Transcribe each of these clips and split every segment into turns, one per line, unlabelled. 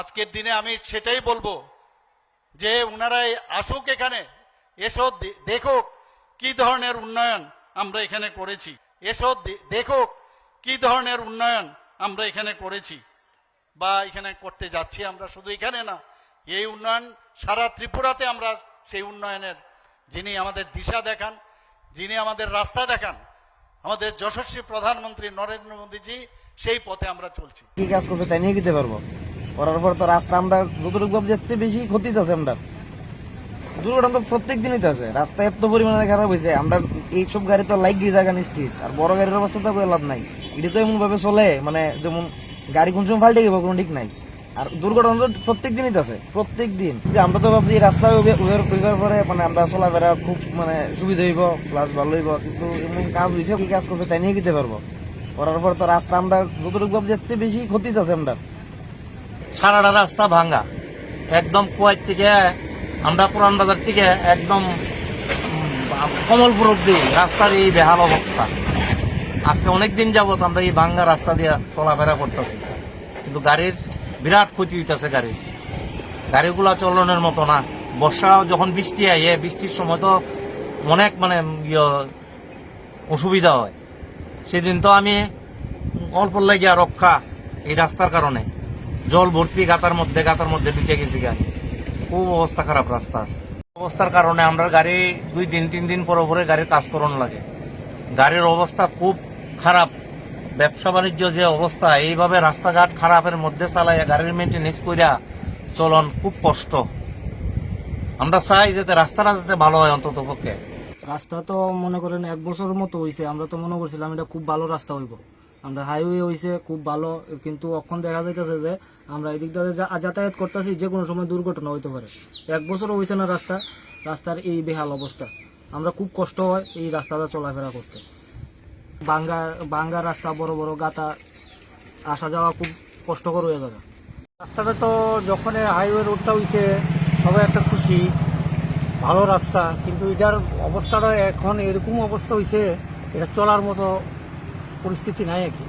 আজকের দিনে আমি সেটাই বলব যে ওনারাই আসুক এখানে, এসো দেখুক কি ধরনের উন্নয়ন আমরা এখানে করেছি। এসো দেখুক কি ধরনের উন্নয়ন আমরা এখানে করেছি। বা এখানে করতে যাচ্ছি আমরা শুধু এখানে না, এই উন্নয়ন সারা ত্রিপুরাতে আমরা সেই উন্নয়নের, যিনি আমাদের দিশা দেখান, যিনি আমাদের রাস্তা দেখান, আমাদের যশস্বী প্রধানমন্ত্রী নরেন্দ্র মোদীজি, সেই পথে আমরা চলছি।
কি কাজ করছে তাই নিয়ে দিতে পারব? করার পর তো রাস্তা আমরা যতটুকু ভাবছি, এর চেয়ে বেশি ক্ষতি আছে আমরা। দুর্ঘটনা তো প্রত্যেক দিনই আছে। রাস্তা এত পরিমাণে খারাপ হয়েছে, আমরা এইসব গাড়ি তো লাইক গিয়ে জায়গা নিচ্ছিস আর বড় গাড়ির অবস্থা তো লাভ নাই। এটা তো এমন ভাবে চলে মানে যেমন গাড়ি কোন সময় পাল্টে গেবে, কোনো ঠিক নাই। আর দুর্ঘটনা তো প্রত্যেক দিনই আছে প্রত্যেক দিন আমরা তো ভাবছি রাস্তা ওইবার পরে মানে আমরা চলাফেরা খুব মানে সুবিধা হইব প্লাস ভালো হইব। কিন্তু এমন কাজ হয়েছে কি কাজ করছে তাই নিয়ে দিতে পারব। করার পর তো রাস্তা আমরা যতটুকু ভাবছি, এর চেয়ে বেশি ক্ষতি আছে আমরা।
সারাটা রাস্তা ভাঙ্গা একদম কুয়ার থেকে, আমরা পুরান বাজার থেকে একদম কমলপুর অব্দি রাস্তার এই বেহাল অবস্থা। আজকে অনেক দিন যাবত আমরা এই ভাঙ্গা রাস্তা দিয়ে চলাফেরা করতেছি। কিন্তু গাড়ির বিরাট ক্ষতি হইতেছে গাড়ির। গাড়িগুলা চলনের মতো না। বর্ষা যখন বৃষ্টি আইয়ে, বৃষ্টির সময় তো অনেক মানে ইয়ে অসুবিধা হয়। সেদিন তো আমি অল্প লাগিয়া রক্ষা এই রাস্তার কারণে। জল ভর্তি গাতার মধ্যে গাতার মধ্যে ঢুকে গেছি গাড়ি খুব অবস্থা খারাপ রাস্তার। অবস্থার কারণে আমরা গাড়ি দুই দিন, তিন দিন পরে পরে গাড়ির কাজ লাগে। গাড়ির অবস্থা খুব খারাপ। ব্যবসা বাণিজ্য যে অবস্থা, এইভাবে রাস্তাঘাট খারাপের মধ্যে চালাইয়া গাড়ির মেনটেনেন্স করিয়া চলন খুব কষ্ট। আমরা চাই যাতে রাস্তাটা যাতে ভালো হয় অন্তত পক্ষে।
রাস্তা তো মনে করেন এক বছর মতো হয়েছে আমরা তো মনে করছিলাম এটা খুব ভালো রাস্তা হইব। আমরা হাইওয়ে হয়েছে খুব ভালো, কিন্তু এখন দেখা যাইতেছে যে আমরা এদিক দিয়ে যাতায়াত করতেছি, যে কোনো সময় দুর্ঘটনা হইতে পারে। এক বছরও হয়েছে না রাস্তা, রাস্তার এই বেহাল অবস্থা। আমরা খুব কষ্ট হয় এই রাস্তাটা চলাফেরা করতে। বাঙ্গা বাঙ্গা রাস্তা, বড় বড় গাতা, আসা যাওয়া খুব কষ্টকর হয়ে যাবে। রাস্তাটা তো যখন হাইওয়ে রোডটা হয়েছে সবাই একটা খুশি, ভালো রাস্তা, কিন্তু এটার অবস্থাটা এখন এরকম অবস্থা হয়েছে এটা চলার মতো পরিস্থিতি নাই আর কি।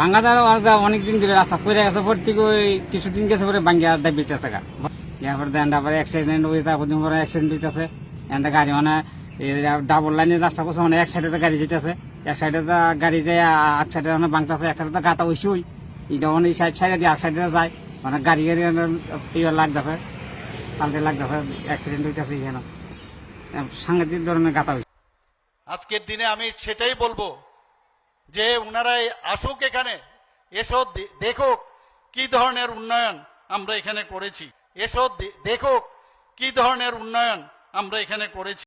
বাঙ্গাদার আলাদা অনেকদিন ধরে রাস্তা পড়ে গেছে পর থেকে ওই কিছুদিন গেছে পরে বাঙ্গি আড্ডা বেঁচেছে গা। এরপর দেন তারপরে অ্যাক্সিডেন্ট হয়ে তারপর দিন পরে অ্যাক্সিডেন্ট হইতেছে থেকে গাড়ি মানে ডাবল লাইনের রাস্তা করছে মানে এক সাইডে তো গাড়ি যেতেছে। এক সাইডে তো গাড়ি যায় এক সাইডে মানে বাংতাছে এক সাইডে তো গাতা ওইসই এটা মানে এই সাইড সাইডে দিয়ে এক সাইডে যায়। মানে গাড়ি গাড়ি ইয়ে লাগতেছে পাল্টে লাগতেছে অ্যাক্সিডেন্ট হইতেছে এখানে। সাংঘাতিক ধরনের গাতা হইছে।
আজকের দিনে আমি সেটাই বলব। যে ওনারাই আসুক এখানে, এসো দেখো দেখুক কি ধরনের উন্নয়ন আমরা এখানে করেছি। এসো দেখো দেখুক কি ধরনের উন্নয়ন আমরা এখানে করেছি।